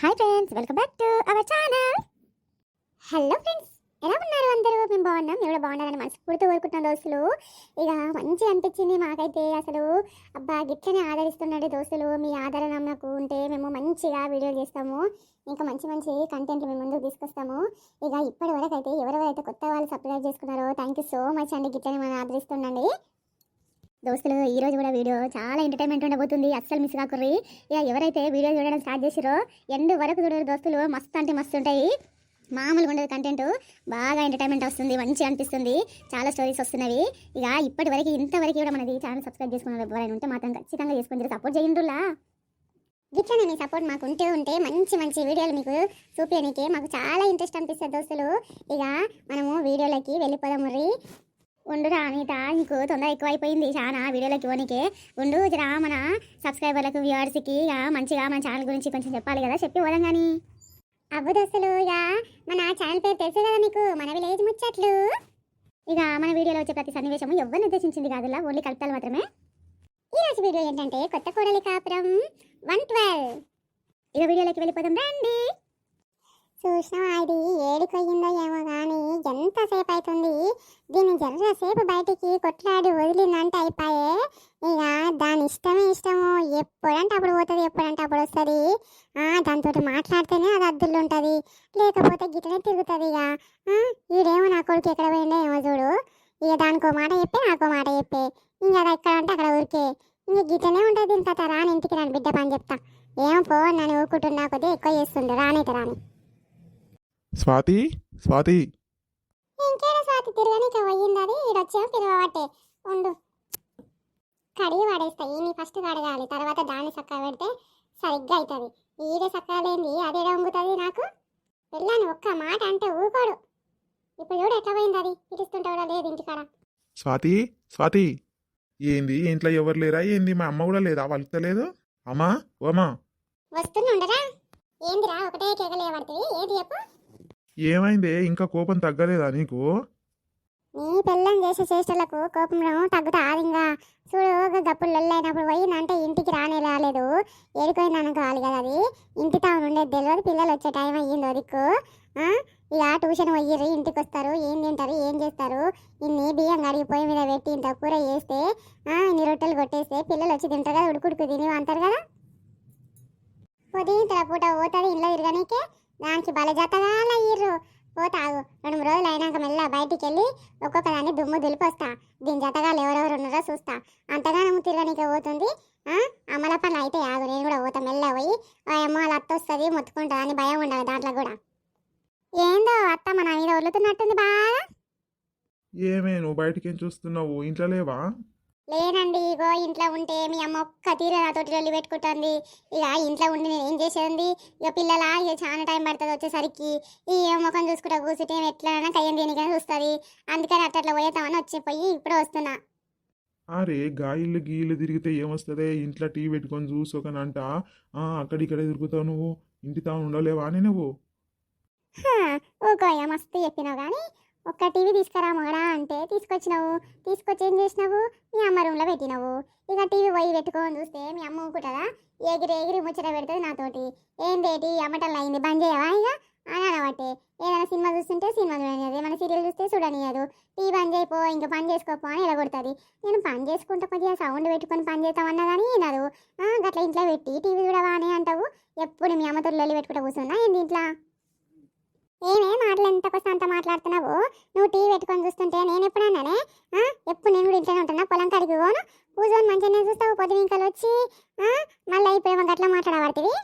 Hi friends welcome back to our channel hello friends ఎలా ఉన్నారు అందరూ? మేము బాగున్నాం ఎవరో బాగున్నారని బాగున్నారని మనస్ఫూర్తి కోరుకుంటున్నాం దోస్తులు. ఇక మంచి అనిపించింది మాకైతే అసలు. అబ్బా గిట్లనే ఆదరిస్తున్నాడు దోస్తులు. మీ ఆదరణ మాకు ఉంటే మేము మంచిగా వీడియోలు చేస్తాము. ఇంకా మంచి మంచి కంటెంట్లు మేము ముందుకు తీసుకొస్తాము. ఇక ఇప్పటి వరకు అయితే ఎవరెవరైతే కొత్త వాళ్ళు సబ్స్క్రైబ్ చేసుకున్నారో థ్యాంక్ యూ సో మచ్ అండి. గిట్లనే మనం ఆదరిస్తుండండి. దోస్తులు ఈ రోజు కూడా వీడియో చాలా ఎంటర్టైన్మెంట్ ఉండబోతుంది. అస్సలు మిస్ కాకుర్రి. ఇక ఎవరైతే వీడియో చూడడం స్టార్ట్ చేసిరో ఎండు వరకు చూడరు దోస్తులు. మస్తు అంటే మస్తు ఉంటాయి. మామూలుగా ఉండదు కంటెంట్ బాగా ఎంటర్టైన్మెంట్ వస్తుంది మంచిగా అనిపిస్తుంది. చాలా స్టోరీస్ వస్తున్నవి. ఇక ఇప్పటివరకు ఇంతవరకు కూడా మనది ఛానల్ సబ్స్క్రైబ్ చేసుకున్న ఎవరైనా ఉంటే మాత్రం ఖచ్చితంగా చేసుకుని సపోర్ట్ చేయండిలా గిట్లనే మీ సపోర్ట్ మాకు ఉంటే ఉంటే మంచి మంచి వీడియోలు మీకు చూపించడానికి మాకు చాలా ఇంట్రెస్ట్ అనిపిస్తుంది దోస్తులు. ఇక మనము వీడియోలకి వెళ్ళిపోదాం మరి ఉండురా అనిత నీకు తొందర ఎక్కువైపోయింది చాలా వీడియోలకి పోనీకే. ఉండు జరా మన సబ్స్క్రైబర్లకు వ్యూవర్స్కి ఇక మంచిగా మన ఛానల్ గురించి కొంచెం చెప్పాలి కదా చెప్పి పోదాం కానీ అవ్వదు అసలు ఇక మన ఛానల్ పేరు తెలుసు కదా మీకు మన విలేజ్ ముచ్చట్లు. ఇక మన వీడియోలో వచ్చే ప్రతి సన్నివేశము ఎవరిని ఉద్దేశించింది కాదులా ఓన్లీ కల్పితాలు మాత్రమే. ఈ రోజు వీడియో ఏంటంటే కొత్త కోడలి కాపురం వన్ ట్వెల్వ్. ఇక వీడియోలోకి వెళ్ళిపోదాం రండి. చూసినా ఇది ఏడిపోయిందో ఏమో కానీ ఎంతసేపు అవుతుంది దీన్ని జరసేపు బయటికి కొట్లాడి వదిలిందంటే అయిపోయే. ఇక దాని ఇష్టమే ఇష్టము. ఎప్పుడంటే అప్పుడు పోతుంది ఎప్పుడంటే అప్పుడు వస్తుంది. దాంతో మాట్లాడితేనే అది అద్దులు ఉంటుంది లేకపోతే గిట్లనే తిరుగుతుంది ఇక. ఆ, ఈడేమో నా కొడుకు ఎక్కడ పోయిందో ఏమో చూడు. ఇక దానికో మాట చెప్పే నాకో మాట చెప్పే. ఇంక అది ఎక్కడ అంటే అక్కడ ఊరికే. ఇంక గిట్లనే ఉంటుంది దీని కథ. రాని ఇంటికి రాని బిడ్డ పని చెప్తా. ఏమో పో నన్ను ఊరుకుంటున్నా కొద్దిగా ఎక్కువ చేస్తుంది రానైతే రాని. స్వాతి స్వాతి. ఇంకేదో స్వాతి తిరగనీకి పోయింది అది. ఈడొచ్చేమో పిలవబట్టే. ఉండు. కడిగి పడేస్తా. ఈయన ఫస్ట్ కడగాలి. తర్వాత దాన్ని చక్కగా పెడితే సరిగ్గా అవుతుంది ఈడే చక్కగా లేని అదేడా వంగుతుంది నాకు? వెళ్ళాను. ఒక్క మాట అంటే ఊకోడు ఇప్పుడు చూడు ఎట్లా పోయింది అది. పిలుస్తుంటే కూడా లేదు ఇంటికాడ. స్వాతి స్వాతి. ఏంది? ఇంట్లో ఎవరు లేరా? ఏంది? మా అమ్మ కూడా లేదా? వలుతలేదు అమ్మా ఓమా. వస్తున్నా ఉండరా? ఏందిరా? ఒకటే కేకలేవడుతుంది ఏది చెప్పు? ఏమైందే? ఇంకా కోపం తగ్గలేదా నీకు? నీ పెళ్ళం చేసే చేష్టలకు కోపం తగ్గుతా ఆదింగా. చూడు గప్పుడు గప్పులు లొల్లైనప్పుడు పోయిందంటే ఇంటికి రానే రాలేదు. ఏడిపోయింది అనుకోవాలి కదా అది. ఇంటి తాను ఉండేది తెలియదు పిల్లలు వచ్చే టైం అయ్యిందో దిక్కు. ఇక ట్యూషన్ పోయిర్రు ఇంటికి వస్తారు ఏం తింటారు ఏం చేస్తారు? ఇన్ని బియ్యం కడిగి పొయ్యి మీద పెట్టి ఇంత కూర చేస్తే ఇన్ని రొట్టెలు కొట్టేస్తే పిల్లలు వచ్చి తింటారు కదా ఉడుకుడుకు తిని అంటారు కదా? పొద్దున పూట పోతుంది ఇంట్లో తిరగనీకే? దానికి బల జతగాలు అయ్యిర్రు పోతాగు రెండు మూడు రోజులు అయినాక మెల్ల బయటికి వెళ్ళి ఒక్కొక్క దాన్ని దుమ్ము దులిపొస్తా. దీని జతగాలు ఎవరెవరు ఉన్నారో చూస్తా. అంతగానం తిరగనీకే పోతుంది ఆ, అమల పనులు అయితే ఆగు. నేను కూడా పోతా. మెల్ల పోయి ఆ అమ్మ వాళ్ళ అత్త వస్తుంది మొత్తుకుంటుంది అని భయం ఉండదు దాంట్లో కూడా. ఏందో అత్త మన మీద వదులుతున్నట్టుంది బాగా. ఏమే నువ్వు బయటికి చూస్తున్నావు? ఇంట్లో లేవా? లేనండి ఇగో ఇంట్లో ఉంటే మీ అమ్మ ఒక్క తీర నాతోటి వెళ్ళి పెట్టుకుంటుంది. ఇక ఇంట్లో ఉండి నేను ఏం చేసేది ఇక పిల్లల ఇక చాలా టైం పడుతుంది వచ్చేసరికి. ఈ ముఖం చూసుకుంటా కూర్చుంటే ఎట్లైనా కయ్యం దేనికైనా చూస్తుంది. అందుకని అట్లా పోయేద్దామని వచ్చిపోయి ఇప్పుడే వస్తున్నా. అరే గాయిళ్ళు గీళ్ళు తిరిగితే ఏమొస్తుంది? ఇంట్లో టీ పెట్టుకొని చూసుకోకనంట ఆ, అక్కడిక్కడ తిరుగుతావు నువ్వు? ఇంటి తాను ఉండలేవా అని నువ్వు? ఊకోయ్యా మస్తు చెప్పినావు కానీ ఒక్క టీవీ తీసుకురా మొగడా అంటే తీసుకొచ్చినావు. తీసుకొచ్చి ఏం చేసినావు? మీ అమ్మ రూమ్లో పెట్టినావు. ఇక టీవీ పోయి పెట్టుకొని చూస్తే మీ అమ్మ ఊకుంటుందా ఎగిరి ఎగిరి ముచ్చట పెడుతుంది నాతోటి. ఏందేటి అమ్మటల్లా అయింది. బంద్ చేయవా ఇక? అని అనబట్టే. ఏదైనా సినిమా చూస్తుంటే సినిమా చూడనియదు. ఏమైనా సీరియల్ చూస్తే చూడనియదు. టీవీ బంద్ చేయిపో ఇంకా పని చేసుకోపో అని ఎలగొడుతుంది నేను పని చేసుకుంటే కొద్దిగా సౌండ్ పెట్టుకొని పని చేస్తామన్నా కానీ వినదు ఆ, గట్ల ఇంట్లో పెట్టి టీవీ చూడవా అని అంటావు. ఎప్పుడు మీ అమ్మతో లొల్లి పెట్టుకుంటూ కూర్చున్నా ఏంది ఇంట్లో ఏమే మాటలు ఎంతకొస్తా అంత మాట్లాడుతున్నావు? నువ్వు టీవీ పెట్టుకొని చూస్తుంటే నేను ఎప్పుడు అన్నానే ఎప్పుడు నేను కూడా ఇంట్లోనే ఉంటున్నా పొలం కడిగి పోను కూర్చొని మంచిగానే చూస్తావు పొద్దున ఇంకా వచ్చి మళ్ళీ ఇప్పుడు గట్లా మాట్లాడబడుతుంది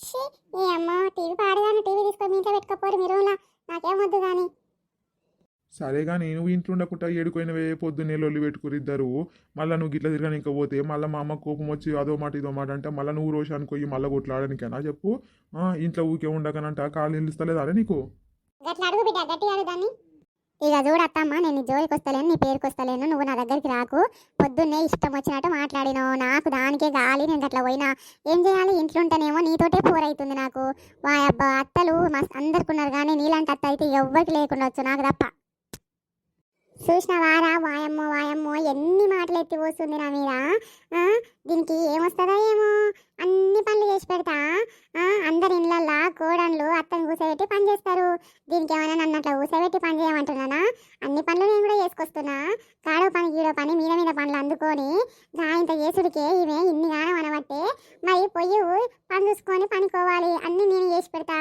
షీ ఏ అమ్మ టీవీ పాడగాను టీవీ తీసుకొని మీ ఇంట్లో పెట్టుకోపోరు మీరు నాకేమొద్దు కానీ సరే కానీ నువ్వు ఇంట్లో ఉండకుండా ఏడుకోయినవే పొద్దున్నే లొల్లి పెట్టుకుని ఇద్దరు. మళ్ళీ నువ్వు గిట్ల తిరగని ఇంకా పోతే మళ్ళీ మా అమ్మ కోపం వచ్చి అదో మాట ఇదో మాట అంటే మళ్ళీ నువ్వు రోషానికి పోయి మళ్ళీ కొట్లాడడానికేనా చెప్పు? ఇంట్లో ఊకే ఉండకనంట కాళ్ళు నిలుస్తలేదా అరే నీకు? గట్లా అడుగు బిడ్డ గట్టిగా అడుగు దాన్ని. ఇక చూడత్తమ్మ నేను జోలికి వస్తలేను నీ పేరుకి వస్తలేను నువ్వు నా దగ్గరికి రాకు. పొద్దున్నే ఇష్టం వచ్చినట్టు మాట్లాడినావు. నాకు దానికే గాలి నేను అట్లా పోయినా. ఏం చేయాలి? ఇంట్లో ఉంటేనేమో నీతోటే పోరైతుంది నాకు. వా అబ్బా అత్తలు మా అందరికి ఉన్నారు కానీ నీలాంటి అత్త అయితే ఎవ్వరికి లేకుండా వచ్చు నాకు తప్ప. చూసినవారా వాయమ్మో వాయమ్మో ఎన్ని మాటలు ఎత్తి పోస్తుంది నా మీద? దీనికి ఏమొస్తుందో ఏమో? అన్ని పనులు చేసి పెడతా? అందరి ఇళ్ళల్లా కోడన్లు అత్తని కూసబెట్టి పని చేస్తారు. దీనికి ఏమైనా నన్ను అట్లా కూసబెట్టి పని చేయమంటున్నానా? అన్ని పనులు నేను కూడా చేసుకొస్తున్నా. కాడో పని గీడో పని మీద మీద పనులు అందుకొని ఇంత చేసుడికే ఇవే ఇన్ని గానం అనబట్టే మరి పొయ్యి పని చూసుకొని పనికోవాలి. అన్ని నేను చేసి పెడతా.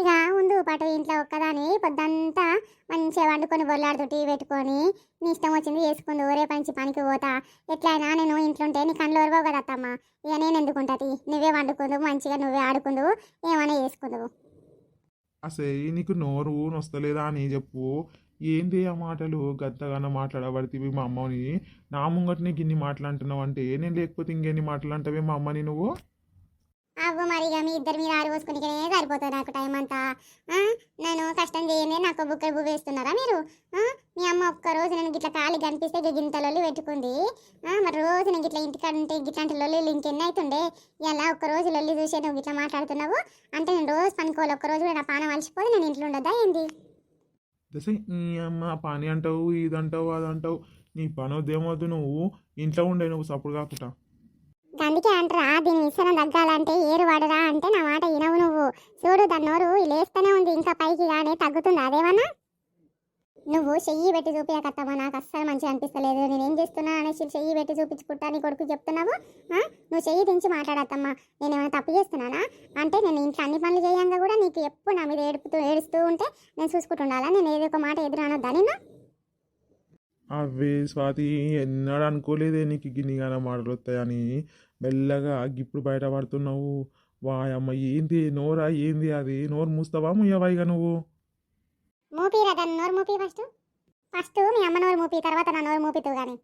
ఇక ముందు పాటు ఇంట్లో ఒక్కదాని పొద్దంతా మంచిగా వండుకొని బొల్లాడుతూ టీ పెట్టుకొని నీ ఇష్టం వచ్చింది చేసుకుందు రేపు నుంచి పనికి పోతా. ఎట్లయినా నేను ఇంట్లో ఉంటే నీ కళ్ళు ఓరవవు కదా అత్తమ్మ. ఇక నేను ఎందుకుంటుంది నువ్వే వండుకుందు మంచిగా నువ్వే ఆడుకుందు ఏమైనా చేసుకుందువు అసలు నీకు నోరు నొస్తలేదా అని చెప్పు. ఏంది ఆ మాటలు? గద్దగానో మాట్లాడబడితే మా అమ్మని. నా ముంగటనే గిన్ని మాట్లాడుతున్నావు అంటే నేను లేకపోతే ఇంకెన్ని మాట్లాడంటావే మా అమ్మని నువ్వు? అవ్వు మరి మీ ఇద్దరు మీద ఆరు సరిపోతుంది నాకు టైం అంతా. నేను కష్టం చేయండి నాకు బుక్కలు బువ్వ వేస్తున్నారా మీరు? మీ అమ్మ ఒక్క రోజు నేను గిట్ల ఖాళీ కనిపిస్తే ఇక గింత లొల్లి పెట్టుకుంది. మరి రోజు నేను గిట్ల ఇంటికంటే గిట్లాంటి లొల్లి ఇంకెన్ని అవుతుండే ఇలా ఒక్క రోజు లొల్లి చూసే నువ్వు గిట్ల మాట్లాడుతున్నావు? అంటే నేను రోజు పనుకోవాలి ఒక్క రోజు కూడా నా పానం అలసిపోయి నేను ఇంట్లో ఉండదా ఏంది? దశ నీ అమ్మ పని అంటావు ఇది అంటావు అది అంటావు నీ పని వద్దేమొద్దు నువ్వు. ఇంట్లో ఉండే నువ్వు సపోర్ట్ కాకుండా అందుకే అంటారా దీని విసరం తగ్గాలంటే ఏరు వాడరా అంటే నా మాట వినవు నువ్వు. చూడు దన్నోరు లేస్తూనే ఉంది ఇంకా పైకి కానీ తగ్గుతుంది. అదేమన్నా? నువ్వు చెయ్యి పెట్టి చూపించకత్తమ్మా నాకు అస్సలు మంచిగా అనిపిస్తలేదు. నేను ఏం చేస్తున్నా అనేసి చెయ్యి పెట్టి చూపించుకుంటా నీ కొడుకు చెప్తున్నావు? నువ్వు చెయ్యి దించి మాట్లాడత్తమ్మా. నేను ఏమైనా తప్పు చేస్తున్నానా? అంటే నేను ఇంట్లో అన్ని పనులు చేయంగా కూడా నీకు ఎప్పుడు నా మీద ఏడుపుతూ ఏడుస్తూ ఉంటే నేను చూసుకుంటుండాలా? నేను ఏదో ఒక మాట ఎదురు అనొద్దా నిన్ను? అవే స్వాతి ఎన్నడూ అనుకోలేదే నీకు గిన్నిగానే మాటలు వస్తాయని మెల్లగా ఇప్పుడు బయటపడుతున్నావు వాయమ్మ ఏంది? నోరా ఏంది అది? నోరు మూస్తావా? ముయ్యవా ఇక నువ్వు? మూపిరా దాన్ని నోరు మూపి ఫస్ట్. ఫస్ట్ మీ అమ్మ నోరు మూపి తర్వాత నా నోరు మూపితూ కానీ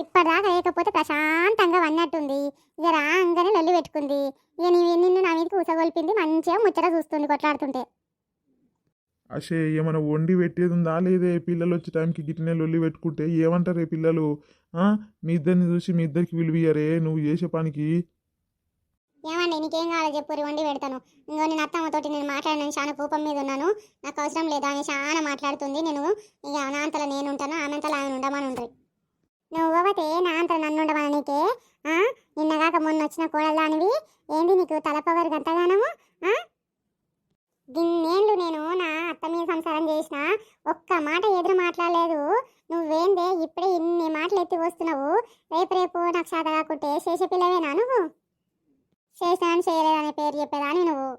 ఇప్పటిదాకా లేకపోతే ప్రశాంతంగా వన్నట్టుంది. ఇక రాగానే లొల్లి పెట్టుకుంది. ఇక నీ నిన్ను నా మీద కూసగొల్పింది మంచిగా ముచ్చట చూస్తుంది కొట్లాడుతుంటే. అసే ఏమైనా వండి పెట్టేది ఉందా లేదే పిల్లలు వచ్చే టైంకి గిట్లనే లొల్లి పెట్టుకుంటే ఏమంటారే పిల్లలు? మీ ఇద్దరిని చూసి మీ ఇద్దరికి విలువయ్యారే నువ్వు చేసే పనికి. ఏమండి నీకేం కావాలో చెప్పు వండి పెడతాను. ఇంకో నేను అత్తమ్మతోటి నేను మాట్లాడినాను చాలా కోపం మీద ఉన్నాను. నాకు అవసరం లేదు ఆమె చాలా మాట్లాడుతుంది. నేను ఇక నా అంతలో నేను ఉంటాను ఆమె అంతలో ఆమె ఉండమని ఉంటుంది నువ్వు పోతే నా అంతలో నన్ను ఉండమని నీకే? నిన్నగాక మొన్న వచ్చిన కోడలానివి ఏంది నీకు తలపవరు గంతగానము? ఆ? నేను నా అత్త మీద సంసారం చేసిన ఒక్క మాట ఎదురు మాట్లాడలేదు. నువ్వేందే ఇప్పుడే ఇన్ని మాటలు ఎత్తి వస్తున్నావు? రేపు రేపు నాకు శాత కాకుంటే చేసే పిల్లవేనా నువ్వు? చేశాను చేయలేదనే పేరు చెప్పేదాని నువ్వు.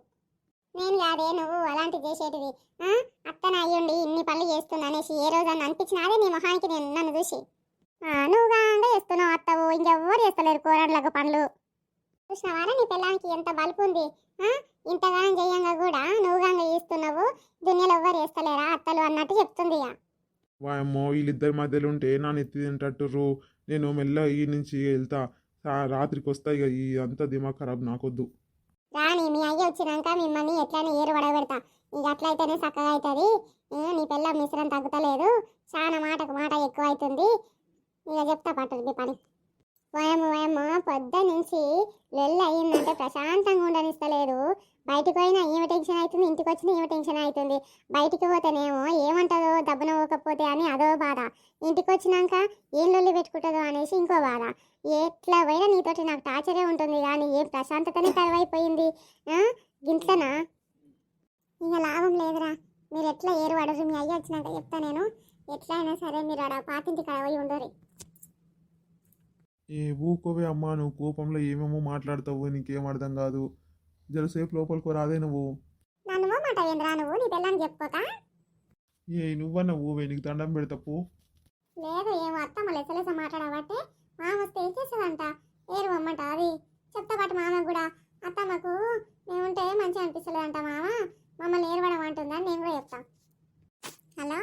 నేను కాదే నువ్వు అలాంటి చేసేటిది అత్తన అయ్యుండి ఇన్ని పనులు చేస్తున్నా అనేసి ఏ రోజు అని అనిపించినాదే నీ మొహానికి నేను నన్ను చూసి. నువ్వు చేస్తున్నావు అత్తవు. ఇంకెవ్వరు చేస్తలేరు కూరళ్ళకు పనులు. చూసినవారా నీ పిల్లానికి ఎంత బలుపు ఉంది. ఇంతగానం చేయంగా కూడా నువ్వు గాంగా చేస్తున్నావు దునియాలో ఎవ్వరు చేస్తలేరా అత్తలు అన్నట్టు చెప్తుంది ఇక వాయమ్మో వీళ్ళిద్దరి మధ్యలో ఉంటే నా నెత్తి తింటట్టుర్రు. నేను మెల్ల ఈ నుంచి వెళ్తా. రాత్రికి వస్తా ఇక ఈ అంతా దిమాగ్ ఖరాబ్ నాకొద్దు. రాని మీ అయ్య వచ్చినాక మిమ్మల్ని ఎట్లయినా ఏరు పడబెడతా ఇక అట్లయితేనే చక్కగా అవుతుంది నీ పిల్ల మిశ్రం తగ్గుతలేదు. చాలా మాటకు మాట ఎక్కువ అవుతుంది ఇక చెప్తా పట్టదు పని. వయమ్మ వయమ్మ పొద్దు నుంచి లొల్లి అయ్యిందంటే ప్రశాంతంగా ఉండనిస్తలేదు. బయటికి పోయినా ఏమి టెన్షన్ అవుతుంది? ఇంటికి వచ్చినా ఏమి టెన్షన్ అవుతుంది? బయటికి పోతేనేమో ఏమంటుందో దెబ్బన పోకపోతే అని అదో బాధ. ఇంటికి వచ్చినాక ఏం లొల్లి పెట్టుకుంటుందో అనేసి ఇంకో బాధ. ఎట్లా పోయినా నీతోటి నాకు టార్చరే ఉంటుంది కానీ ఏ ప్రశాంతతనే కరువైపోయింది. ఆ? గింట్లనా? ఇంకా లాభం లేదురా. మీరు ఎట్లా ఏరు అడరు మీ అయ్యి వచ్చినాక చెప్తా నేను. ఎట్లా అయినా సరే మీరు ఆడ పాతింటి కడవై ఉండరు ఏ ఊకోవే అమ్మా నువ్వు కోపంలో ఏమేమో మాట్లాడతావు నీకేం అర్థం కాదు. జరసేపు లోపలికి రాదే నువ్వు. నన్ను మాట ఏంద్రా నువ్వు నీ పిల్లని చెప్పుకోక? ఏ నువ్వన్న ఊవే నీకు దండం పెడతాపు లేదు ఏమో అత్తమ్మ లెసలేస మాట్లాడబట్టే మామ వస్తే ఏం చేస్తుందంట? ఏరు అమ్మంట అది చెప్తా పాటు మామ కూడా. అత్తమ్మకు మేముంటే మంచిగా అనిపిస్తలేదంట మామ. మమ్మల్ని ఏరవడం అంటుందని నేను కూడా చెప్తా. హలో?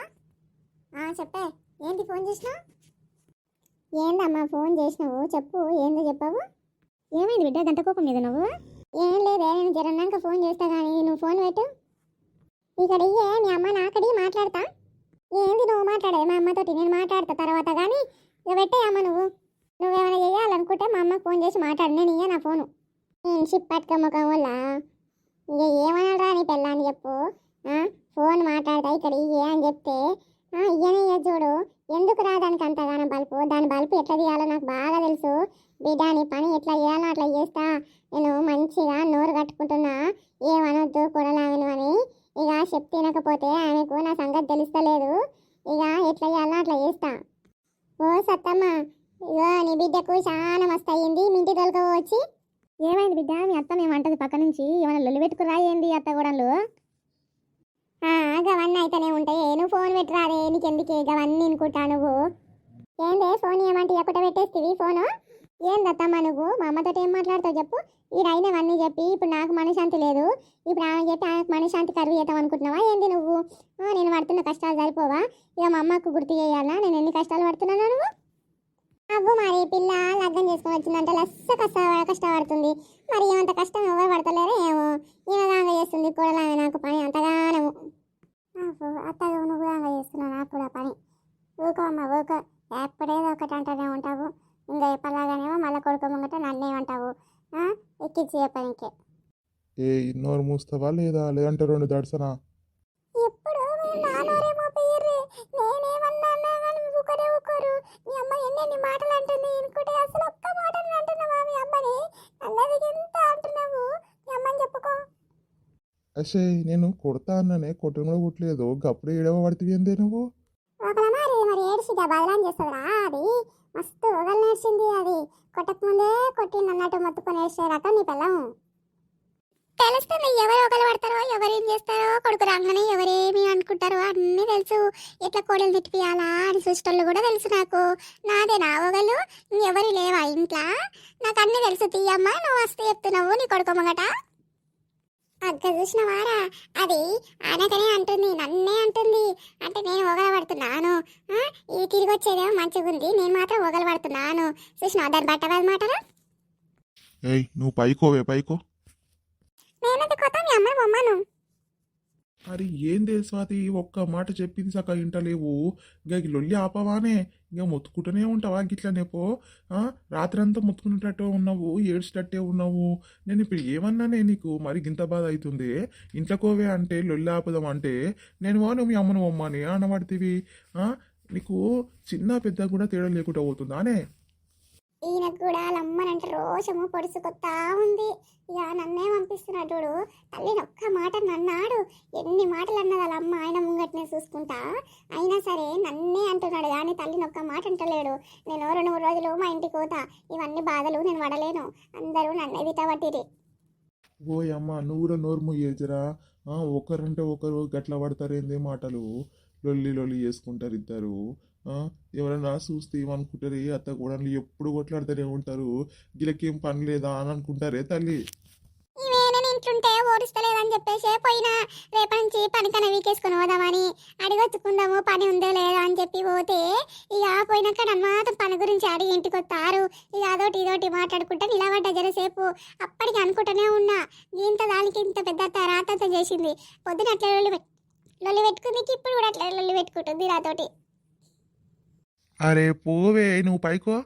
ఆ, చెప్పే. ఏంటి ఫోన్ చేసినావు? ఏందమ్మా ఫోన్ చేసినావు? చెప్పు ఏందో చెప్పావు? ఏమైంది బిడ్డ? గంట కోపం మీద నువ్వు? ఏం లేదే నేను జరన్నాక ఫోన్ చేస్తా కానీ నువ్వు ఫోన్ పెట్టు. ఇక్కడ ఇయ్యే మీ అమ్మ నాకడి మాట్లాడతా. ఏంది నువ్వు మాట్లాడేది? మా అమ్మతోటి నేను మాట్లాడతా తర్వాత కానీ ఇక పెట్టే అమ్మ నువ్వు. నువ్వేమైనా చేయాలనుకుంటే మా అమ్మకు ఫోన్ చేసి మాట్లాడు నేను ఇయ్య నా ఫోను నేను షిప్ పట్టుకోమ్మకం వల్ల. ఇక ఏమనరా నీ పెళ్ళాన్ని చెప్పు. ఫోన్ మాట్లాడతా ఇక్కడ ఇయ్యే అని చెప్తే. ఇయ్యనే ఇయ్య చూడు. ఎందుకు రా దానికి అంతగానో బల్పు? దాని బల్పు ఎట్లా తీయాలో నాకు బాగా తెలుసు. బిడ్డ నీ పని ఎట్లా చేయాలో అట్లా చేస్తా. నేను మంచిగా నోరు కట్టుకుంటున్నా. ఏమనొద్దు కూడలాగను అని. ఇక చెప్తే తినకపోతే ఆమెకు నా సంగతి తెలుస్తలేదు. ఇక ఎట్లా చేయాలో అట్లా చేస్తా. ఓ సత్తమ్మ ఇగో నీ బిడ్డకు చాలా మస్తు అయ్యింది మీ ఇంటి వచ్చి. ఏమైంది బిడ్డ మీ అత్త మేమంటది పక్క నుంచి. ఏమైనా లొల్లి పెట్టుకురా ఏంది అత్త కూడలు గవన్నీ అయితేనే ఉంటాయి. నువ్వు ఫోన్ పెట్టరాదే నీకెందుకే? గవన్నీ అనుకుంటా నువ్వు. ఏందే ఫోన్ ఏమంటే ఎక్కడ పెట్టేస్తివి ఫోను? ఏం ఏందత్తమ్మ నువ్వు? మా అమ్మతో ఏం మాట్లాడతావు చెప్పు. ఈ చెప్పి ఇప్పుడు నాకు మనశ్శాంతి లేదు. ఇప్పుడు ఆమె చెప్పి ఆమెకు మనశాంతి కరువు చేద్దాం అనుకుంటున్నావా? ఏంది నువ్వు? నేను పడుతున్న కష్టాలు సరిపోవా? ఇక మా అమ్మకు గుర్తు చేయాలా? నేను ఎన్ని కష్టాలు పడుతున్నాను నువ్వు? అవ్వు మరి పిల్ల లగ్గం చేసుకుని వచ్చిందంటే లస్స కష్ట కష్టపడుతుంది. మరి ఏమంత కష్టం ఎవరు పడతలేరో ఏమో. ఈమెగాంగ చేస్తుంది కూడలాగా నాకు పని అంతగానము. అవ్వు అత్తగా నువ్వు గాంగ చేస్తున్నావు నాకు కూడా పని. ఊకో అమ్మ ఊకో ఎప్పుడేదో ఒకటి అంటూనే ఉంటావు. ఇంకా ఎప్పలాగానేమో మళ్ళీ కొడుకు ముంగట నన్నేమంటావు? ఎక్కించి చెప్పనికే. ఏ నోరు మూస్తావా లేదా? లేదంటే రెండు దర్శనా ఎప్పుడు? నేనేమన్నా కానీ ఊకోరు మీ అమ్మ ఎన్నెన్ని మాటలు అంటుంది. ఇంకోటి అసలు ఒక్క మాట అంటున్నావా మీ అమ్మని? అన్నది ఎంత అంటున్నావు? మీ అమ్మని చెప్పుకో. అసే నేను కొడతా అన్ననే కొట్టను కూడా కొట్టలేదు. గప్పుడు ఏడవ పడుతుంది ఏందే నువ్వు? ఒకళ్ళ మరి మరి ఏడ్చిగా బదలాం చేస్తుందిరా అది మస్తు ఒకళ్ళు నేర్చింది అది. కొట్టకముందే కొట్టింది అన్నట్టు మొత్తుకొని ఏడ్చే రకం నీ పిల్లం తెలుస్తుంది ఎవరు ఒకరు పడతారో ఎవరేం చేస్తారో కొడుకు రాగానే ఎవరేమి అనుకుంటారో అన్నీ తెలుసు. ఎట్లా కోడలు తిట్టిపియాలా అని చూసేటోళ్ళు కూడా తెలుసు నాకు. నాదే నా ఒకళ్ళు ఎవరు లేవా ఇంట్లో? నాకు అన్నీ తెలుసు. తీయమ్మా నువ్వు వస్తే చెప్తున్నావు నీ కొడుకు మొగట. అగ్గ చూసినవారా? అది ఆయనకనే అంటుంది నన్నే అంటుంది. అంటే నేను ఒగల పడుతున్నాను ఆ, ఇది తిరిగి వచ్చేదేమో మంచిగా ఉంది నేను మాత్రం ఒగల పడుతున్నాను చూసిన దాని బట్టవాది మాటలు? ఏయ్ నువ్వు పైకోవే పైకో. నేనంత కొత్త మీ అమ్మని బొమ్మను మరి ఏందే స్వాతి ఒక్క మాట చెప్పింది సక ఇంటలేవు. ఇక లొల్లి ఆపవానే ఇక మొత్తుకుంటూనే ఉంటావా? గిట్లనేపో ఆ? రాత్రంతా మొత్తుకునేటట్టే ఉన్నావు ఏడ్చేటట్టే ఉన్నావు. నేను ఇప్పుడు ఏమన్నానే నీకు? మరి గింత బాధ అవుతుంది ఇంట్లోకోవే అంటే లొల్లి ఆపదాం అంటే నేను వా నువ్వు మీ అమ్మను అమ్మని అనబడితివి. నీకు చిన్న పెద్ద కూడా తేడా లేకుండా పోతుందా? అనే. ఈయనకు కూడా లమ్మనంటే రోషము పొడుచుకొత్తా ఉంది. ఇక నన్నే పంపిస్తున్నాడు తల్లిని ఒక్క మాట నన్నాడు. ఎన్ని మాటలు అన్నది వాళ్ళ అమ్మ ఆయన ముంగట్నే చూసుకుంటా. అయినా సరే నన్నే అంటున్నాడు కానీ తల్లిని ఒక్క మాట అంటలేడు. నేను రెండు మూడు రోజులు మా ఇంటికి పోతా. ఇవన్నీ బాధలు నేను పడలేను. అందరూ నన్నే విటబట్టిరి ఓ అమ్మ నువ్వు కూడా నోరు ఒకరంటే ఒకరు గట్ల పడతారేందే మాటలు? లొల్లి లొల్లి చేసుకుంటారు ఇద్దరు ఎవరైనా చూస్తే ఏమనుకుంటారు? "ఏ అత్త కూడా ఎప్పుడు కొట్లాడుతూనే ఉంటారు. గిలకేం పని లేదా అని అనుకుంటారే తల్లి? ఇవే ఇంట్లుంటే ఓడిస్తలేదని చెప్పేసి పోయినా రేపటి నుంచి పనికన వీకేసుకుని పోదామని అడిగొచ్చుకుందాము పని ఉందో లేదో అని చెప్పి పోతే ఇక పోయినాక మాత్రం పని గురించి అడిగి ఇంటికి వస్తారు ఇక అదోటి ఇదోటి మాట్లాడుకుంటా. నిలబడ్డ జరసేపు అప్పటికి అనుకుంటూనే ఉన్నా. ఇంత దానికి ఇంత పెద్ద రాతంత చేసింది. పొద్దున అట్లా లొల్లి లొల్లి పెట్టుకుంది ఇప్పుడు కూడా అట్లా లొల్లి పెట్టుకుంటుంది నాతోటి అరే పోవే నువ్వు పైకో.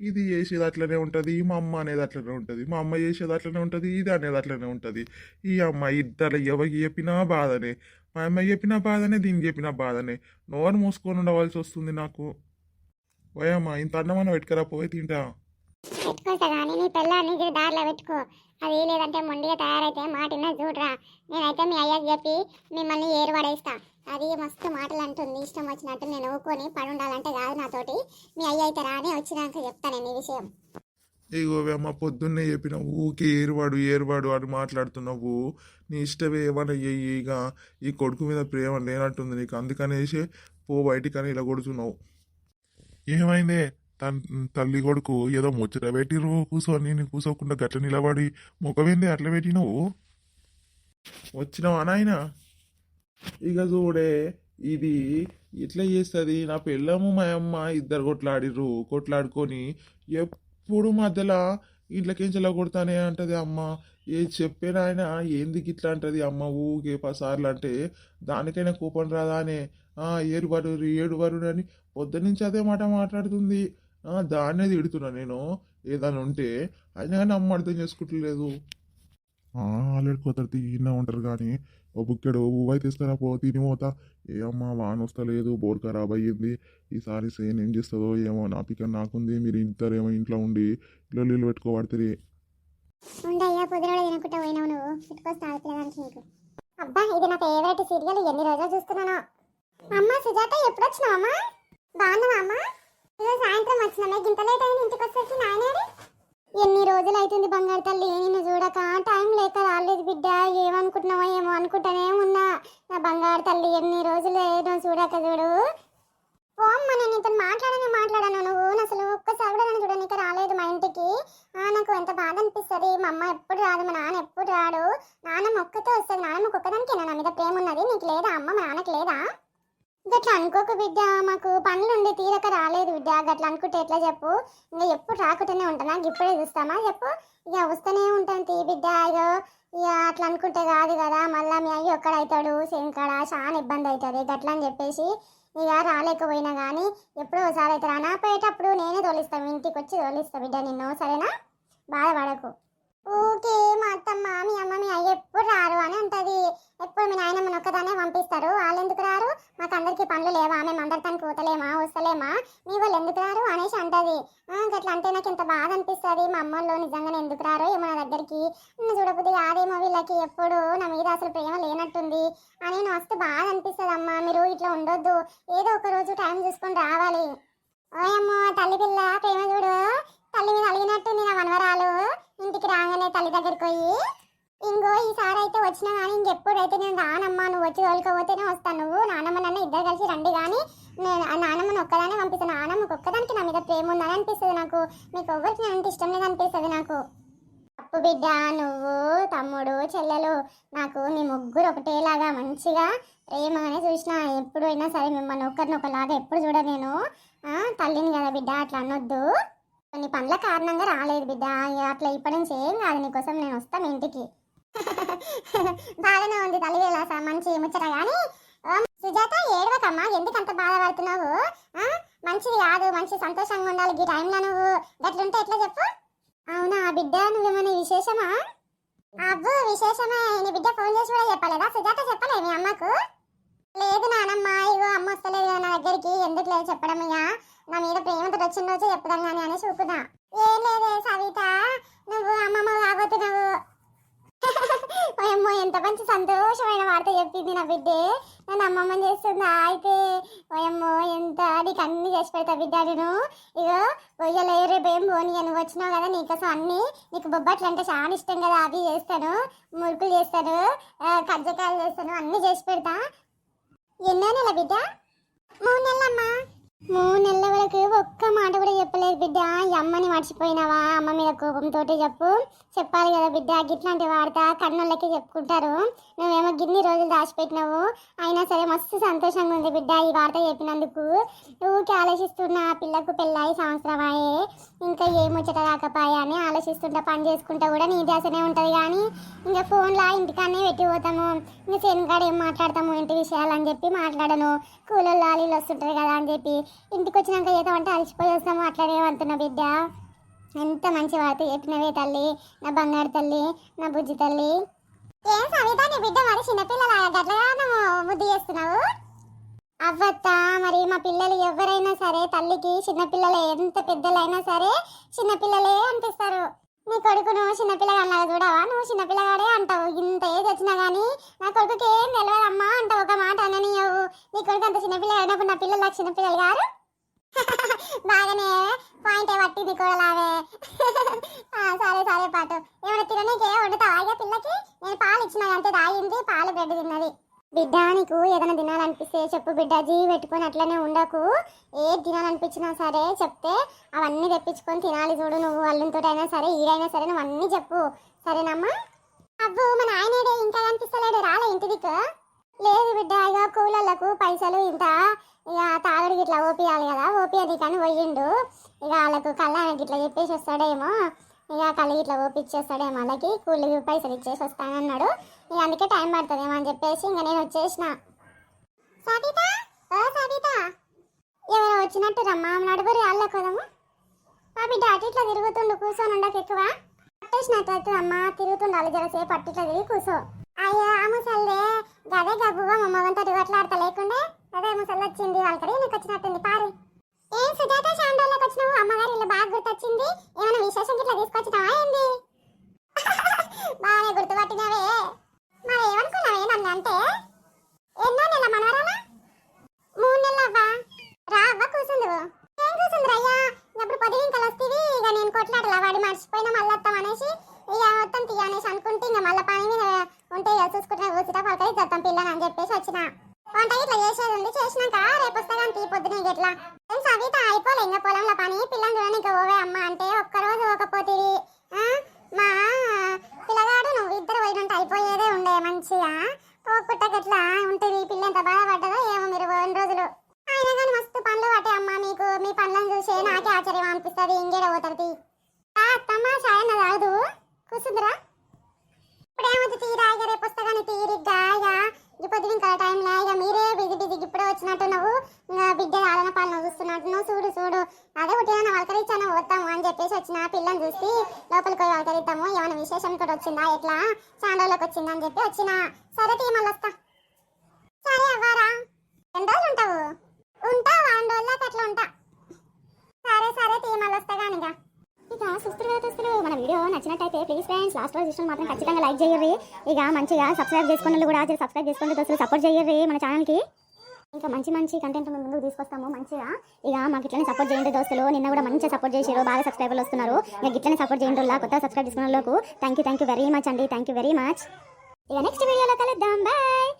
ఇది చేసేది అట్లనే ఉంటుంది మా అమ్మ అనేది అట్లనే ఉంటుంది మా అమ్మ చేసేది అట్లనే ఉంటుంది ఇది అనేది అట్లనే ఉంటుంది. ఈ అమ్మ ఇద్దరు ఎవరికి చెప్పినా బాధనే మా అమ్మ చెప్పినా బాధనే దీనికి చెప్పినా బాధనే. నోరు మూసుకొని ఉండవలసి వస్తుంది నాకు. ఓయమ్మ ఇంత అన్నమన్న పెట్టుకరా పోయి తింటా. నీ పిల్లాన్ని దారిలో పెట్టుకో. అది లేదంటే మొండిగా తయారైతే మాటిన చూడరా. నేనైతే మీ అయ్యకి చెప్పి మిమ్మల్ని ఏరు పడేస్తా అది మస్తు మాటలు అంటుంది ఇష్టం వచ్చినట్టు నేను ఊకొని పడి ఉండాలంటే కాదు నాతోటి. మీ అయ్య అయితే రాని వచ్చినాక చెప్తాను ఈ విషయం. ఇగో అమ్మ పొద్దున్నే చెప్పిన ఊకే ఏరువాడు ఏరువాడు అని మాట్లాడుతున్నావు. నీ ఇష్టమే ఏమన్నా ఇక. ఈ కొడుకు మీద ప్రేమ లేనట్టుంది నీకు. అందుకనేసి పో బయటికని ఇలా కొడుతున్నావు. ఏమైందే? తన తల్లి కొడుకు ఏదో ముచ్చట పెట్టిరు కూర్చొని నేను కూర్చోకుండా గట్ల నిలబడి ముఖమేంది అట్లా పెట్టినావు? వచ్చినావా నాయనా? ఇక చూడే ఇది ఇట్లా చేస్తుంది నా పిల్లము మా అమ్మ ఇద్దరు కొట్లాడిర్రు కొట్లాడుకొని ఎప్పుడు మధ్యలో ఇంట్లోకించలా కొడతానే అంటది అమ్మ. ఏ చెప్పేనా ఆయన ఏందికి ఇట్లా అంటది అమ్మ ఊకే పసార్లు అంటే దానికైనా కూపన్ రాదా అనే ఏడు ఏరు ఏడు బరు అని పొద్దునుంచి అదే మాట మాట్లాడుతుంది. ఆ దాన్నే తిడుతున్నా నేను ఏదైనా ఉంటే. అయినా కానీ అమ్మ అర్థం చేసుకుంటలేదు. ఆల్రెడీ కొత్త తిన్నా ఉంటారు కానీ ఓ బుక్కెడు ఊవై తీసుకురా పో తిని పోతా. ఏమమ్మా అమ్మ వాన వస్తలేదు బోర్ ఖరాబ్ అయ్యింది. ఈసారి సేన్ ఏం చేస్తుందో ఏమో నా పిక్క నాకుంది. మీరు ఇంటారేమో ఇంట్లో ఉండి ఇల్లు నీళ్ళు పెట్టుకోబడుతుంది ఉండయ్యా పొద్దున తినకుండా పోయినావు నువ్వు. పెట్టుకొస్తా ఆడపిల్లదానికి నీకు. అబ్బా ఇది నా ఫేవరెట్ సీరియల్. ఎన్ని రోజులు చూస్తున్నాను. అమ్మ సుజాత ఎప్పుడు వచ్చినావు అమ్మా బాగున్నావా అమ్మా? ఇదో సాయంత్రం వచ్చినా గింత లేట్ అయింది ఇంటికి వచ్చేసి నాయనే ఎన్ని రోజులు అవుతుంది బంగారు తల్లి? నిన్ను చూడక టైం లేక రాలేదు బిడ్డ. ఏమనుకుంటున్నావో ఏమో అనుకుంటానే ఉన్నా. నా బంగారు తల్లి ఎన్ని రోజులు ఏదో చూడక చూడు. ఓ నేను ఇతను మాట్లాడనే మాట్లాడాను. నువ్వు అసలు ఒక్కసారి కూడా నన్ను చూడనీకి రాలేదు మా ఇంటికి. ఆ, నాకు ఎంత బాధ అనిపిస్తుంది. మా అమ్మ ఎప్పుడు రాదు మా నాన్న ఎప్పుడు రాడు. నాన్నమ్మ ఒక్కతే వస్తుంది. నాన్నమ్మ ఒక్కదానికే నా మీద ప్రేమ ఉన్నది? నీకు లేదా అమ్మ? మా నాన్నకి లేదా? గట్లా అనుకోకు బిడ్డ మాకు పనులు ఉండి తీరక రాలేదు బిడ్డ గట్లా అనుకుంటే ఎట్లా చెప్పు? ఇంకా ఎప్పుడు రాకుండానే ఉంటానా ఇప్పుడే చూస్తామా చెప్పు? ఇక వస్తూనే ఉంటాను తీ బిడ్డ ఇగో ఇక అట్లా అనుకుంటే కాదు కదా. మళ్ళీ మీ అయ్యి ఒక్కడవుతాడు శంకడ చాలా ఇబ్బంది అవుతుంది గట్లా అని చెప్పేసి ఇక రాలేకపోయినా కానీ ఎప్పుడో ఒకసారి అయితే రానా పోయేటప్పుడు నేనే తోలిస్తాను ఇంటికి వచ్చి తోలిస్తా బిడ్డ నిన్ను. సరేనా? బాధపడకు. ఊకే మా అత్తమ్మ మీ అమ్మ మీ అయ్య ఎప్పుడు రారు అని అంటది ఎప్పుడు మీ నాయనమ్మని ఒక్కదానే పంపిస్తారు. వాళ్ళు ఎందుకు రారు? మాకు అందరికీ పనులు లేవా? మేము అందరితో కూతలేమా? వస్తలేమా మీ వాళ్ళు ఎందుకు రారు? అనేసి అంటది. "ఆ, అంటే నాకు ఎంత బాధ అనిపిస్తుంది మా అమ్మల్లో నిజంగానే ఎందుకు రారు? ఏమో నా దగ్గరికి నన్ను చూడబుద్ది కాదేమో వీళ్ళకి ఎప్పుడు. నా మీద అసలు ప్రేమ లేనట్టుంది అని నేను వస్తే బాధ అనిపిస్తుంది అమ్మా మీరు ఇట్లా ఉండొద్దు. ఏదో ఒక రోజు టైం చూసుకొని రావాలి. ఓయమ్మో తల్లి పిల్ల ప్రేమ చూడు. తల్లి మీద అలిగినట్టుంది నా మనవరాలు ఇంటికి రాగానే తల్లి దగ్గరికి పోయి ఇంకో ఈసారి అయితే వచ్చినా కానీ ఇంకెప్పుడైతే నేను రానమ్మా నువ్వు వచ్చి తోలుకోపోతేనే వస్తాను నువ్వు. నానమ్మ నన్ను ఇద్దరు కలిసి రండి కానీ నేను ఆ నానమ్మని ఒక్కదానే పంపిస్తాను నానమ్మకి ఒక్కదానికి నా మీద ప్రేమ ఉందని అనిపిస్తుంది నాకు. మీకు ఎవరికి నేను అంత ఇష్టం లేదనిపిస్తుంది నాకు. అప్పు బిడ్డ నువ్వు తమ్ముడు చెల్లెలు నాకు మీ ముగ్గురు ఒకటేలాగా మంచిగా ప్రేమగానే చూసిన ఎప్పుడైనా సరే మిమ్మల్ని ఒకరిని ఒకలాగా ఎప్పుడు చూడ నేను తల్లిని కదా బిడ్డ అట్లా అనొద్దు. కొన్ని పనుల కారణంగా రాలేదు బిడ్డ. అట్లా ఇప్పటి నుంచి ఏం కాదు నీకోసం నేను వస్తాను ఇంటికి. బాగానే ఉంది తల్లి వేలాస మంచి ముచ్చట. కానీ సుజాత ఏడవకమ్మా ఎందుకు అంత బాధపడుతున్నావు మంచిది కాదు మంచి సంతోషంగా ఉండాలి ఈ టైంలో నువ్వు. గట్లుంటే ఎట్లా చెప్పు? అవునా బిడ్డ నువ్వేమైనా విశేషమా? అబ్బు విశేషమే. నీ బిడ్డ ఫోన్ చేసి కూడా చెప్పలేదా? సుజాత చెప్పలే మీ అమ్మకు. లేదు నానమ్మ ఇగో అమ్మ వస్తలేదు నా దగ్గరికి ఎందుకు లేదు చెప్పడం ఇక? నా మీద ప్రేమతో వచ్చిన రోజు చెప్పుదాం కానీ అని చూపుదా ఏం లేదే సవిత నువ్వు అమ్మమ్మ కాబోతున్నావు అమ్మో ఎంత మంచి సంతోషమైన వార్త చెప్పింది నా బిడ్డే. నన్ను అమ్మమ్మ చేస్తుందా అయితే? ఓయమ్మో ఎంత నీకు అన్ని చేసి పెడతా బిడ్డ నేను. ఇగో పొయ్యలు రేపు ఏం పోనీ నువ్వు వచ్చినావు కదా నీకోసం అన్ని. నీకు బొబ్బట్లు అంటే చాలా ఇష్టం కదా అవి చేస్తాను. మురుకులు చేస్తాను. కజ్జకాయలు చేస్తాను. అన్ని చేసి పెడతా. ఎన్నో నెల బిడ్డ మూడు నెలలమ్మా మూడు నెలల వరకు ఒక్క మాట కూడా చెప్పలేదు బిడ్డ. ఈ అమ్మని మర్చిపోయినావా? అమ్మ మీద కోపంతో చెప్పు. చెప్పాలి కదా బిడ్డ గిట్లాంటి వాడతా కన్నులకి చెప్పుకుంటారు. నువ్వేమో గిన్ని రోజులు దాచిపెట్టినావు. అయినా సరే మస్తు సంతోషంగా ఉంది బిడ్డ ఈ వార్త చెప్పినందుకు. ఊరికి ఆలోచిస్తున్నా పిల్లకు పెళ్ళాయి సంవత్సరం అయ్యే ఇంకా ఏ రాకపాయా అని ఆలోచిస్తుంటా పని చేసుకుంటా కూడా నీ దాసనే ఉంటుంది కానీ ఇంకా ఫోన్లో ఇంటికానే పెట్టిపోతాము. ఇంకా శనికాడ ఏం మాట్లాడతాము ఇంటి విషయాలు అని చెప్పి మాట్లాడను. కూలల్లో లాలీలు వస్తుంటారు కదా అని చెప్పి. ఇంటికి వచ్చినాక ఏదో అంటే అలసిపోయి వస్తాము అట్లనే అంటున్నా బిడ్డ. ఎంత మంచి వార్త చెప్పినవే తల్లి. నా బంగారు తల్లి నా బుజ్జి తల్లి. ఏం సవిత నీ బిడ్డ మరి చిన్నపిల్లల గట్లగా నువ్వు బుద్ధి చేస్తున్నావు? అవ్వత్త మరి మా పిల్లలు ఎవరైనా సరే తల్లికి చిన్నపిల్లలు ఎంత పెద్దలైనా సరే చిన్నపిల్లలే అనిపిస్తారు నీ కొడుకు నువ్వు చిన్నపిల్లగాడిలాగా చూడవా? నువ్వు చిన్నపిల్లగాడే అంటావు. ఇంత ఏజ్ వచ్చినా కానీ నా కొడుకుకి ఏం తెలియదమ్మా అంటావు ఒక మాట అననీయవు. నీ కొడుకు అంత చిన్నపిల్ల అయినప్పుడు నా పిల్లలు నాకు చిన్నపిల్లలు గారు? బాగానే పాయింట్ పట్టింది కూడా సరే సరే పాటు. ఏమైనా తిననీకే వండుతావా? ఇక పిల్లకి? నేను పాలు ఇచ్చిన అంతే తాగింది పాలు బ్రెడ్ తిన్నది. బిడ్డ నీకు ఏదైనా తినాలనిపిస్తే చెప్పు బిడ్డ జీవి పెట్టుకొని అట్లనే ఉండకు. ఏ తినాలనిపించినా సరే చెప్తే అవన్నీ తెప్పించుకొని తినాలి చూడు నువ్వు అల్లుతో అయినా సరే ఈడైనా సరే నువ్వు అన్నీ చెప్పు. సరేనమ్మా? అబ్బు మా ఆయనేడే ఇంకా కనిపిస్తలేడు రాలే ఇంటి దిక్కు. లేదు బిడ్డ ఇక కూలళ్ళకు పైసలు ఇంత ఇక తాగుడికి ఇట్లా ఓపియాలి కదా ఓపియది కానీ పోయిండు. ఇక వాళ్ళకు కళ్ళానికి ఇట్లా చెప్పేసి వస్తాడేమో ఇక కళ్ళు ఇట్లా ఓపిచ్చేస్తాడేమో వాళ్ళకి కూలి పైసలు ఇచ్చేసి వస్తానన్నాడు. ఇక అందుకే టైం పడుతుందేమో అని చెప్పేసి ఇంకా నేను వచ్చేసిన. సబిత? ఓ సబిత. ఎవరో వచ్చినట్టు రమ్మా నడుగురి అల్ల కదము ఆ బిడ్డ అటు ఇట్లా తిరుగుతుండు కూర్చొని ఉండకు ఎక్కువ. పట్టేసినట్టు అమ్మ తిరుగుతుండాలి జరసేపు పట్టిట్లా తిరిగి కూర్చో. అయ్యో ఆ ముసల్దే గదే గబ్బుగా మా మగంతో కొట్లాడతా లేకుండే. అదే ముసలి వచ్చింది వాళ్ళకి నీకు వచ్చినట్టుంది పారి. ఏం సుజాత శాండోళ్ళకి వచ్చినావు? అమ్మగారి ఇల్లు బాగా గుర్తొచ్చింది. ఏమైనా విశేషం ఇట్లా తీసుకొచ్చినావా ఏంది? బాగా గుర్తుపట్టినావే. మరి ఏమనుకున్నావే నన్ను అంటే? ఎన్నో నెల మనవరాలా? మూడు నెలలు అవ్వా రా అవ్వ ఏం కూసుంది రయ్యా ఇప్పుడు వస్తేవి ఇక నేను కొట్లాడలా వాడి మర్చిపోయినా మళ్ళీ వస్తాం అనేసి ఇక మొత్తం అనేసి అనుకుంటే మళ్ళీ పని మీద ఉంటే ఇక పలకరి చేద్దాం పిల్లని అని చెప్పేసి వచ్చిన వంట ఇట్లా చేసేది ఉంది చేసినాక రేపు వస్తాగా తీ పొద్దున ఇక ఇట్లా ఏం సవిత అయిపోలే ఇంకా పొలంలో పని పిల్లని చూడని ఇంకా ఓవే అమ్మ అంటే ఒక్కరోజు పోకపోతుంది మా పిల్లగాడు నువ్వు ఇద్దరు పోయినట్టు అయిపోయేదే ఉండే మంచిగా పోకుట్టకట్లా ఉంటుంది పిల్ల ఎంత బాధపడ్డదో ఏమో మీరు రెండు రోజులు అయినా కానీ మస్తు పనులు పట్టే అమ్మ మీకు మీ పనులను చూసే నాకే ఆశ్చర్యం అనిపిస్తుంది ఇంకేడ పోతుంది అత్తమ్మ సాయన్న కాదు కూర్చుందిరా ఇప్పుడు ఏమవుతుంది తీరా ఇక రేపు వస్తా కానీ తీరిగ్గా ఇక ఈ పొద్దున ఇంకా టైంలో ఇక మీరే బిజీ బిజీ ఇప్పుడే వచ్చినట్టు నువ్వు ఇంకా బిడ్డ ఆలన పాలన చూస్తున్నట్టు నువ్వు చూడు చూడు అదే ఒకటి ఏమైనా వలకరించాను వద్దాము అని చెప్పేసి వచ్చిన పిల్లని చూసి లోపలికి పోయి వలకరిద్దాము ఏమైనా విశేషం కూడా వచ్చిందా ఎట్లా చాండోళ్ళకి వచ్చిందని చెప్పి వచ్చిన. సరే టీ మళ్ళీ వస్తా. సరే అవ్వారా? ఎన్ని రోజులు ఉంటావు? ఉంటా వారం రోజులకు అట్లా ఉంటా. సరే సరే టీ మళ్ళీ వస్తా కానిగా ఇక సుస్తులు చూస్తున్నారు దోస్తులు మన వీడియో నచ్చినట్టయితే ప్లీజ్ ఫ్రెండ్స్ లాస్ట్ రోజు ఇష్టం మాత్రం ఖచ్చితంగా లైక్ చేయరు ఇక మంచిగా సబ్స్క్రైబ్ చేసుకున్న కూడా సబ్స్క్రైబ్ చేసుకుంటే దోస్తులు సపోర్ట్ చేయరు మన ఛానల్కి ఇంకా మంచి మంచి కంటెంట్ మేము ముందుకు తీసుకొస్తాము మంచిగా. ఇక మాకు ఇట్లనే సపోర్ట్ చేయండి దోస్తులు. నిన్న కూడా మంచిగా సపోర్ట్ చేసారు బాగా సబ్స్క్రైబర్లు వస్తున్నారు. ఇక ఇట్లనే సపోర్ట్ చేయండి కొత్త సబ్స్క్రైబ్ చేసుకున్న వాళ్ళకు. Thank you thank you very much అండి. థ్యాంక్ యూ వెరీ మచ్ ఇక నెక్స్ట్ వీడియోలో కలుద్దాం. బాయ్